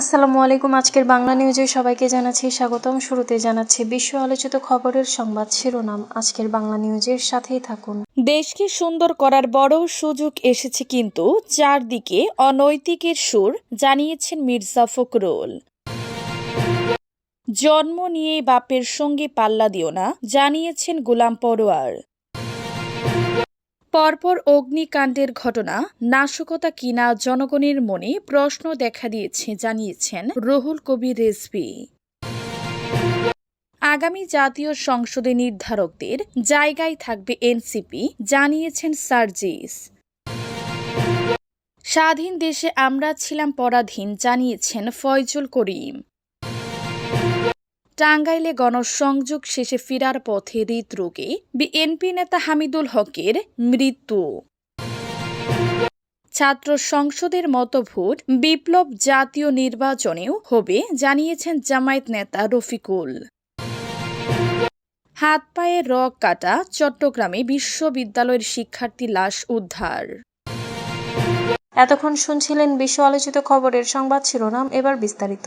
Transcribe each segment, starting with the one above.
আসসালামু আলাইকুম, আজকের বাংলা নিউজে সবাইকে জানাচ্ছি স্বাগতম। শুরুতে জানাচ্ছি বিশ্ব আলোচিত খবরের সংবাদ শিরোনাম। আজকের বাংলা নিউজের সাথেই থাকুন। দেশকে সুন্দর করার বড় সুযোগ এসেছে কিন্তু চারদিকে অনৈতিকের সুর, জানিয়েছেন মির্জা ফখরুল। জন্ম নিয়ে বাপের সঙ্গে পাল্লা দিও না, জানিয়েছেন গোলাম পরোয়ার। পরপর অগ্নিকাণ্ডের ঘটনা, নাশকতা কিনা জনগণের মনে প্রশ্ন দেখা দিয়েছে, জানিয়েছেন রহুল কবির রেজভি আগামী জাতীয় সংসদে নির্ধারকদের জায়গায় থাকবে এনসিপি, জানিয়েছেন সার্জিস। স্বাধীন দেশে আমরা ছিলাম পরাধীন, জানিয়েছেন ফয়জুল করিম। টাঙ্গাইলে গণসংযোগ শেষে ফেরার পথে হৃদরোগে বিএনপি নেতা হামিদুল হকের মৃত্যু। ছাত্র সংসদের মতো ভোট বিপ্লব জাতীয় নির্বাচনেও হবে, জানিয়েছেন জামায়াত নেতা রফিকুল। হাত পায়ে রক কাটা, চট্টগ্রামে বিশ্ববিদ্যালয়ের শিক্ষার্থী লাশ উদ্ধার। এতক্ষণ শুনছিলেন বিশ্ব আলোচিত খবরের সংবাদ শিরোনাম, এবার বিস্তারিত।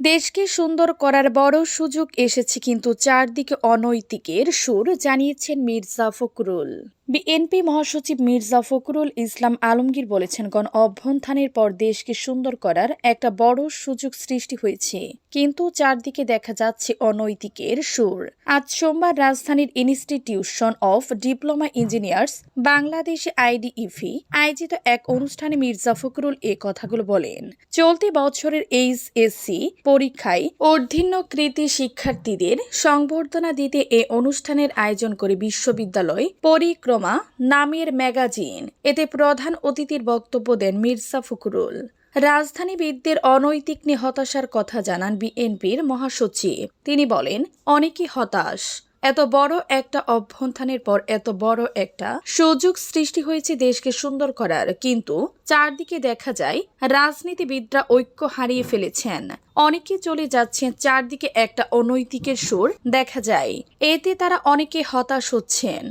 দেশকে সুন্দর করার বড় সুযোগ এসেছে কিন্তু চারদিকে অনৈতিকের সুর জানিয়েছেন মির্জা ফখরুল। বিএনপি মহাসচিব মির্জা ফখরুল ইসলাম আলমগীর বলেছেন, গণ অভ্যন্থানের পর দেশকে সুন্দর করার একটা বড় সুযোগ সৃষ্টি হয়েছে। কিন্তু চারদিকে দেখা যাচ্ছে অনৈতিকের সুর। আজ সোমবার রাজধানীর institution of diploma engineers Bangladesh IDEB আয়োজিত এক অনুষ্ঠানে মির্জা ফখরুল এ কথাগুলো বলেন। চলতি বছরের এইচ এইচএসসি পরীক্ষায় অর্ধীন্য কৃতি শিক্ষার্থীদের সংবর্ধনা দিতে এ অনুষ্ঠানের আয়োজন করে বিশ্ববিদ্যালয় পরিক্রমা নামের ম্যাগাজিন। এতে প্রধান অতিথির বক্তব্য দেন মির্জা ফখরুল। রাজধানীবিদদের অনৈতিক নিয়ে হতাশার কথা জানান বিএনপির মহাসচিব। তিনি বলেন, অনেকেই হতাশ। এত বড় একটা অভ্যন্থানের পর এত বড় একটা সুযোগ সৃষ্টি হয়েছে দেশকে সুন্দর করার। কিন্তু চারদিকে দেখা যায়, রাজনীতিবিদরা ঐক্য হারিয়ে ফেলেছেন। অনেকে চলে যাচ্ছেন, চারদিকে একটা অনৈতিকের সুর দেখা যায়। এতে তারা অনেকে হতাশ হচ্ছেন।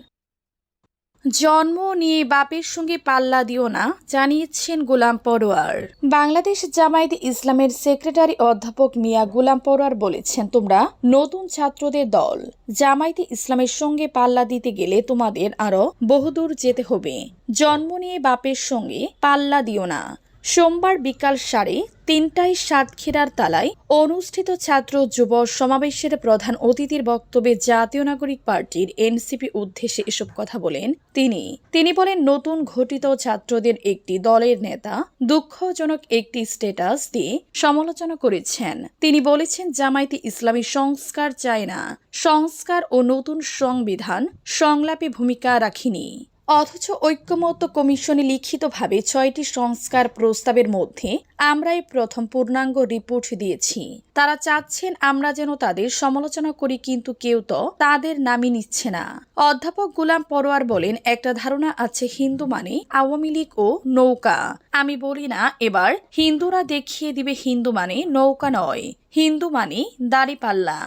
জন্ম নিয়ে বাপের সঙ্গে পাল্লা দিও না, জানিয়েছেন গোলাম পরোয়ার। বাংলাদেশ জামায়াতে ইসলামের সেক্রেটারি অধ্যাপক মিয়া গোলাম পরোয়ার বলেছেন, তোমরা নতুন ছাত্রদের দল। জামায়াতে ইসলামের সঙ্গে পাল্লা দিতে গেলে তোমাদের আরও বহুদূর যেতে হবে। জন্ম নিয়ে বাপের সঙ্গে পাল্লা দিও না। সোমবার বিকাল সাড়ে তিনটায় সাতক্ষীরার তালায় অনুষ্ঠিত ছাত্র যুব সমাবেশের প্রধান অতিথির বক্তব্যে জাতীয় নাগরিক পার্টির এনসিপি উদ্দেশ্যে এসব কথা বলেন তিনি। তিনি বলেন, নতুন ঘটিত ছাত্রদের একটি দলের নেতা দুঃখজনক একটি স্ট্যাটাস দিয়ে সমালোচনা করেছেন। তিনি বলেছেন, জামায়াতে ইসলামী সংস্কার চায় না। সংস্কার ও নতুন সংবিধান সংলাপে ভূমিকা রাখিনি। অথচ ঐক্যমত্য কমিশনে লিখিতভাবে ছয়টি সংস্কার প্রস্তাবের মধ্যে আমরাই প্রথম পূর্ণাঙ্গ রিপোর্ট দিয়েছি। তারা চাচ্ছেন আমরা যেন তাদের সমালোচনা করি, কিন্তু কেউ তো তাদের নামই নিচ্ছে না। অধ্যাপক গুলাম পরোয়ার বলেন, একটা ধারণা আছে হিন্দু মানে আওয়ামী লীগ ও নৌকা। আমি বলি না, এবার হিন্দুরা দেখিয়ে দিবে হিন্দু মানে নৌকা নয়। হিন্দু মানে দাড়িপাল্লা।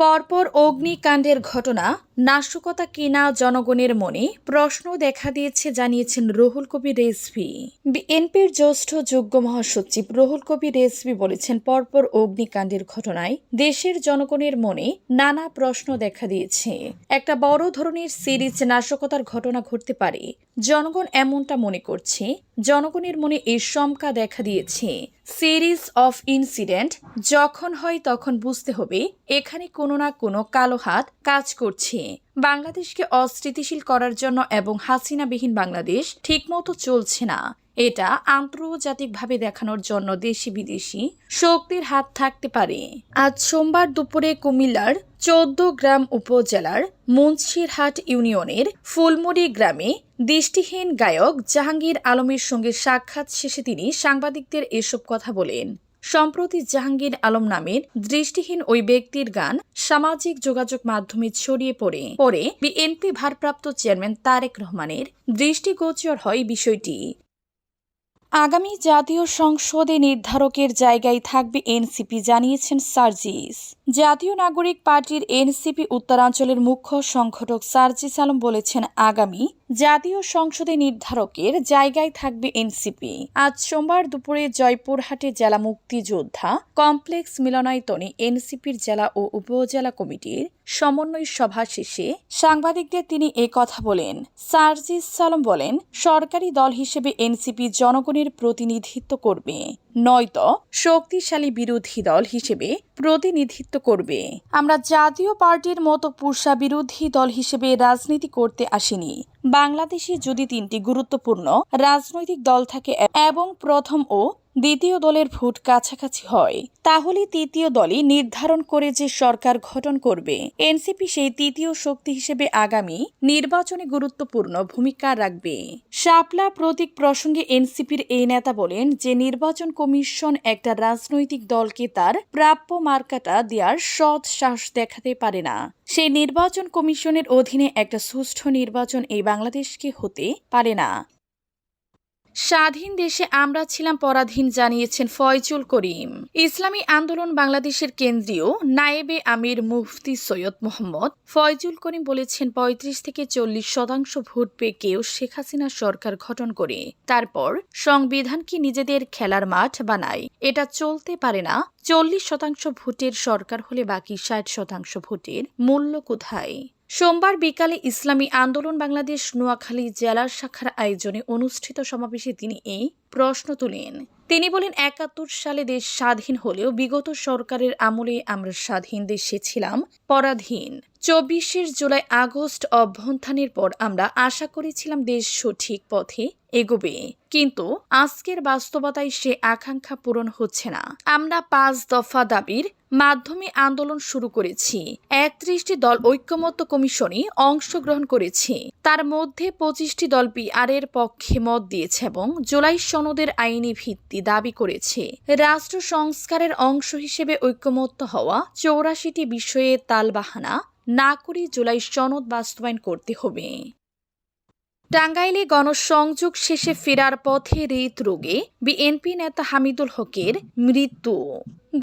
পরপর অগ্নিকাণ্ডের ঘটনা, নাশকতা কিনা জনগণের মনে প্রশ্ন দেখা দিয়েছে, জানিয়েছেন রুহুল কবির রেজভি বিএনপির জ্যেষ্ঠ যোগ্য মহাসচিব রুহুল কবির রেজভি বলেছেন, পরপর অগ্নিকাণ্ডের ঘটনায় দেশের জনগণের মনে নানা প্রশ্ন দেখা দিয়েছে। একটা বড় ধরনের সিরিজ নাশকতার ঘটনা ঘটতে পারে। জনগণ এমনটা মনে করছে জনগণের মনে এই শঙ্কা দেখা দিয়েছে। সিরিজ অফ ইনসিডেন্ট, যখন হয় তখন বুঝতে হবে, এখানে কোনো না কোনো কালো হাত কাজ করছে। বাংলাদেশকে অস্থিতিশীল করার জন্য এবং হাসিনাবিহীন বাংলাদেশ ঠিকমতো চলছে না। এটা আন্তর্জাতিকভাবে দেখানোর জন্য দেশি বিদেশি শক্তির হাত থাকতে পারে। আজ সোমবার দুপুরে কুমিল্লার চোদ্দ গ্রাম উপজেলার মুন্সিরহাট ইউনিয়নের ফুলমুড়ি গ্রামে দৃষ্টিহীন গায়ক জাহাঙ্গীর আলমের সঙ্গে সাক্ষাৎ শেষে তিনি সাংবাদিকদের এসব কথা বলেন। সম্প্রতি জাহাঙ্গীর আলম নামের দৃষ্টিহীন ওই ব্যক্তির গান সামাজিক যোগাযোগ মাধ্যমে ছড়িয়ে পড়ে। পরে বিএনপি ভারপ্রাপ্ত চেয়ারম্যান তারেক রহমানের দৃষ্টিগোচর হয় বিষয়টি। আগামী জাতীয় সংসদে নির্ধারকের জায়গায় থাকবে এনসিপি, জানিয়েছেন সার্জিস। জাতীয় নাগরিক পার্টির এনসিপি উত্তরাঞ্চলের মুখ্য সংগঠক সার্জিস আলম বলেছেন, আগামী জাতীয় সংসদে নির্ধারকের জায়গায় থাকবে এনসিপি। আজ সোমবার দুপুরে জয়পুরহাটে জেলা মুক্তিযোদ্ধা কমপ্লেক্স মিলনায়তনে এনসিপির জেলা ও উপজেলা কমিটির সমন্বয় সভা শেষে সাংবাদিকদের তিনি কথা বলেন। সার্জিস সালম বলেন, সরকারি দল হিসেবে এনসিপি জনগণের প্রতিনিধিত্ব করবে। নয়তো শক্তিশালী বিরোধী দল হিসেবে প্রতিনিধিত্ব করবে। আমরা জাতীয় পার্টির মতো পুরসা বিরোধী দল হিসেবে রাজনীতি করতে আসিনি। বাংলাদেশে যদি তিনটি গুরুত্বপূর্ণ রাজনৈতিক দল থাকে এবং প্রথম ও দ্বিতীয় দলের ভোট কাছাকাছি হয়। তাহলে তৃতীয় দলই নির্ধারণ করে যে সরকার গঠন করবে। এনসিপি সেই তৃতীয় শক্তি হিসেবে আগামী নির্বাচনে গুরুত্বপূর্ণ ভূমিকা রাখবে। শাপলা প্রতীক প্রসঙ্গে এনসিপির এই নেতা বলেন যে, নির্বাচন কমিশন একটা রাজনৈতিক দলকে তার প্রাপ্য মার্কাটা দেওয়ার সৎ সাহস দেখাতে পারে না। সেই নির্বাচন কমিশনের অধীনে একটা সুষ্ঠু নির্বাচন এই বাংলাদেশকে হতে পারে না। স্বাধীন দেশে আমরা ছিলাম পরাধীন, জানিয়েছেন ফয়জুল করিম। ইসলামী আন্দোলন বাংলাদেশের কেন্দ্রীয় নায়েবে আমির মুফতি সৈয়দ মোহাম্মদ ফয়জুল করিম বলেছেন, পঁয়ত্রিশ থেকে চল্লিশ শতাংশ ভোট পেয়ে কেউ শেখ হাসিনা সরকার গঠন করে। তারপর সংবিধান কি নিজেদের খেলার মাঠ বানায়? এটা চলতে পারে না। চল্লিশ শতাংশ ভোটের সরকার হলে বাকি ষাট শতাংশ ভোটের মূল্য কোথায়? সোমবার বিকালে ইসলামী আন্দোলন বাংলাদেশ নোয়াখালী জেলার শাখার আয়োজনে অনুষ্ঠিত সমাবেশে তিনি এই প্রশ্ন তুলেন। তিনি বলেন, একাত্তর সালে দেশ স্বাধীন হলেও বিগত সরকারের আমলে আমরা স্বাধীন দেশে ছিলাম, পরাধীন। চব্বিশের জুলাই আগস্ট অভ্যন্থানের পর আমরা আশা করেছিলাম দেশ সঠিক পথে এগোবে। কিন্তু আজকের বাস্তবতায় সে আকাঙ্ক্ষা পূরণ হচ্ছে না। আমরা পাঁচ দফা দাবির মাধ্যমে আন্দোলন শুরু করেছি। একত্রিশটি দল ঐক্যমত্য কমিশনে অংশগ্রহণ করেছে। তার মধ্যে পঁচিশটি দল পিআর এর পক্ষে মত দিয়েছে এবং জুলাই সনদের আইনি ভিত্তি দাবি করেছে। রাষ্ট্র সংস্কারের অংশ হিসেবে ঐক্যমত্য হওয়া চৌরাশিটি বিষয়ে তালবাহানা না করে জুলাই সনদ বাস্তবায়ন করতে হবে। টাঙ্গাইলে গণসংযোগ শেষে ফেরার পথে হৃদরোগে বিএনপি নেতা হামিদুল হকের মৃত্যু।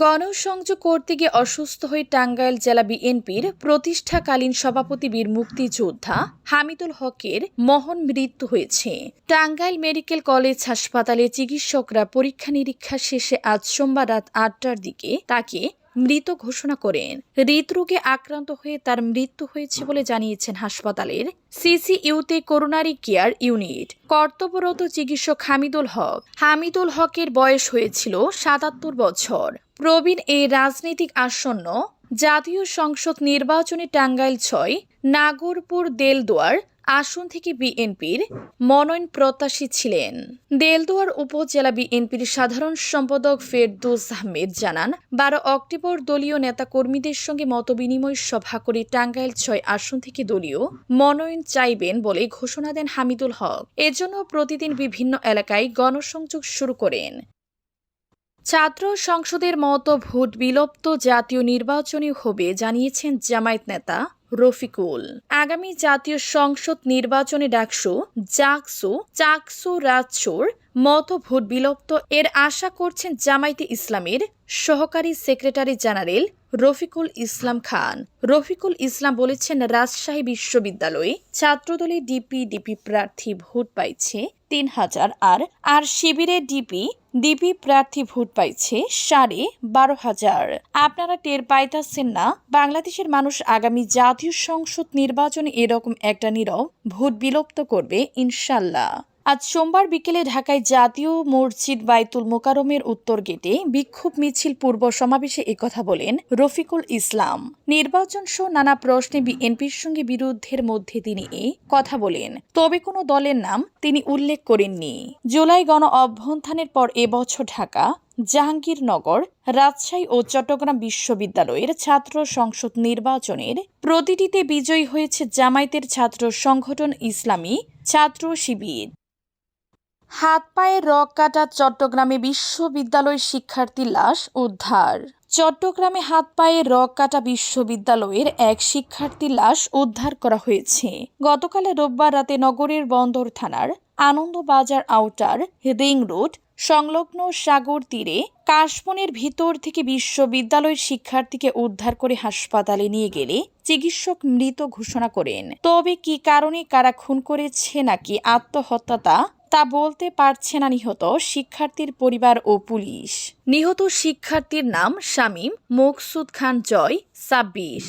গণসংযোগ করতে গিয়ে অসুস্থ হয়ে টাঙ্গাইল জেলা বিএনপির প্রতিষ্ঠাকালীন সভাপতি বীর মুক্তিযোদ্ধা হামিদুল হকের মহন মৃত্যু হয়েছে। টাঙ্গাইল মেডিকেল কলেজ হাসপাতালে চিকিৎসকরা পরীক্ষা নিরীক্ষা শেষে আজ সোমবার রাত আটটার দিকে তাকে মৃত ঘোষণা করেন। হৃদরোগে আক্রান্ত হয়ে তার মৃত্যু হয়েছে বলে জানিয়েছেন হাসপাতালের সিসিইউতে করোনারি কেয়ার ইউনিট। কর্তব্যরত চিকিৎসক হামিদুল হক। হামিদুল হকের বয়স হয়েছিল সাতাত্তর বছর। প্রবীণ এই রাজনৈতিক আসন্ন জাতীয় সংসদ নির্বাচনে টাঙ্গাইল ছয়, নাগরপুর দেলদুয়ার আসন থেকে বিএনপির মনোনয়ন প্রত্যাশী ছিলেন। দেলদুয়ার উপজেলা বিএনপির সাধারণ সম্পাদক ফেরদৌস আহমেদ জানান, বারো অক্টোবর দলীয় নেতাকর্মীদের সঙ্গে মতবিনিময় সভা করে টাঙ্গাইল ছয় আসন থেকে দলীয় মনোনয়ন চাইবেন বলে ঘোষণা দেন হামিদুল হক। এজন্য প্রতিদিন বিভিন্ন এলাকায় গণসংযোগ শুরু করেন। ছাত্র সংসদের মতো ভোট বিলুপ্ত জাতীয় নির্বাচনী হবে জানিয়েছেন জামায়াত নেতা রফিকুল। আগামী জাতীয় সংসদ নির্বাচনে ডাকসু জাকসু চাকসু রাজসুর মতো ভোট বিলুপ্ত এর আশা করছেন জামায়াতে ইসলামের সহকারী সেক্রেটারি জেনারেল রফিকুল ইসলাম খান। রফিকুল ইসলাম বলেছেন, রাজশাহী বিশ্ববিদ্যালয়ে ছাত্রদলে ডিপি ডিপি প্রার্থী ভোট পাইছে তিন হাজার আর আর শিবিরে ডিপি ডিপি প্রার্থী ভোট পাইছে সাড়ে বারো হাজার। আপনারা টের পাইতাছেন না, বাংলাদেশের মানুষ আগামী জাতীয় সংসদ নির্বাচনে এরকম একটা নীরব ভোট বিলুপ্ত করবে ইনশাল্লাহ। আজ সোমবার বিকেলে ঢাকায় জাতীয় মসজিদ বাইতুল মোকারমের উত্তর গেটে বিক্ষোভ মিছিল পূর্ব সমাবেশে একথা বলেন রফিকুল ইসলাম। নির্বাচন সহ নানা প্রশ্নে বিএনপির সঙ্গে বিরুদ্ধের মধ্যে তিনি এই কথা বলেন। তবে কোনো দলের নাম তিনি উল্লেখ করেননি। জুলাই গণ অভ্যন্থানের পর এবছর ঢাকা, জাহাঙ্গীরনগর, রাজশাহী ও চট্টগ্রাম বিশ্ববিদ্যালয়ের ছাত্র সংসদ নির্বাচনের প্রতিটিতে বিজয়ী হয়েছে জামায়াতের ছাত্র সংগঠন ইসলামী ছাত্র শিবির। হাত পায়ে রক কাটা চট্টগ্রামে বিশ্ববিদ্যালয় শিক্ষার্থী লাশ উদ্ধার। চট্টগ্রামে হাত পায়ে রক কাটা বিশ্ববিদ্যালয়ের এক শিক্ষার্থীর লাশ উদ্ধার করা হয়েছে। গতকাল রোববার রাতে নগরের বন্দর থানার আনন্দবাজার আউটার রিং রোড সংলগ্ন সাগর তীরে কাশবনের ভিতর থেকে বিশ্ববিদ্যালয়ের শিক্ষার্থীকে উদ্ধার করে হাসপাতালে নিয়ে গেলে চিকিৎসক মৃত ঘোষণা করেন। তবে কি কারণে কারা খুন করেছে নাকি আত্মহত্যা তা তা বলতে পারছে না নিহত শিক্ষার্থীর পরিবার ও পুলিশ। নিহত শিক্ষার্থীর নাম শামীম, মকসুদ খান জয়, ছাব্বিশ।